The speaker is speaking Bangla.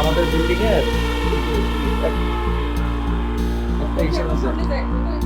আমাদের বিল্ডিং এর একটা হিসাব আছে